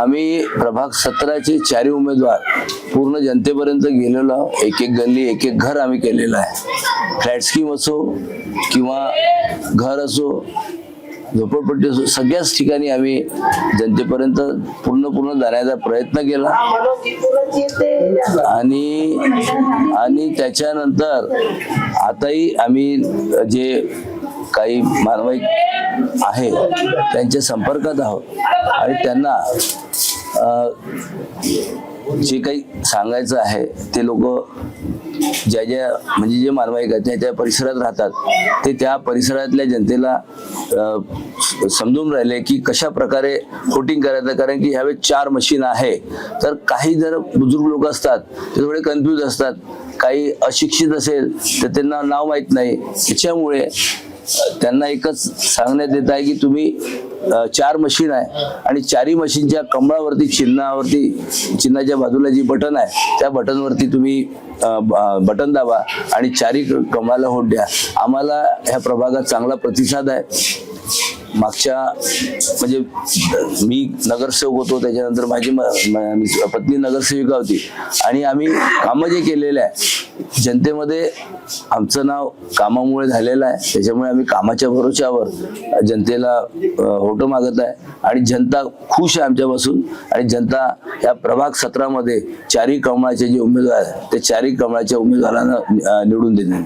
आम्ही प्रभाग सतराचे चारही उमेदवार पूर्ण जनतेपर्यंत गेलेलो आहोत. एक एक गल्ली एक एक घर आम्ही केलेलं आहे फ्लॅट स्कीम असो किंवा घर असो झोपडपट्टी असो सगळ्याच ठिकाणी आम्ही जनतेपर्यंत पूर्ण पूर्ण जाण्याचा प्रयत्न केला आणि आणि त्याच्यानंतर आताही आम्ही जे काही मानवाई आहे त्यांच्या संपर्कात आहोत. आणि त्यांना जे काही सांगायचं आहे ते लोक ज्या ज्या म्हणजे जे मानवाईक आहेत त्या त्या परिसरात राहतात ते त्या परिसरातल्या जनतेला समजून राहिले की कशा प्रकारे होटिंग करायचं. कारण की ह्यावेळेस चार मशीन आहे. तर काही जर बुजुर्ग लोक असतात ते थोडे कन्फ्यूज असतात. काही अशिक्षित असेल तर त्यांना नाव माहीत नाही. त्याच्यामुळे त्यांना एकच सांगण्यात येत आहे की तुम्ही चार मशीन आहे आणि चारही मशीनच्या कमळावरती चिन्हावरती चिन्हाच्या बाजूला जी बटन आहे त्या बटनवरती तुम्ही ब- बटन दाबा आणि चारही क- कमळाला होट द्या. आम्हाला ह्या प्रभागात चांगला प्रतिसाद आहे. मागच्या म्हणजे मी नगरसेवक होतो त्याच्यानंतर माझी म- पत्नी नगरसेविका होती आणि आम्ही कामं जे केलेले आहे जनतेमध्ये आमचं नाव कामामुळे झालेलं आहे. त्याच्यामुळे आम्ही कामाच्या भरोश्यावर जनतेला होटो मागत आहे. आणि जनता खुश आहे आमच्यापासून. आणि जनता या प्रभाग सत्रामध्ये चारी कमळाचे जे उमेदवार आहेत ते चारी कमळाच्या उमेदवारांना निवडून देतील.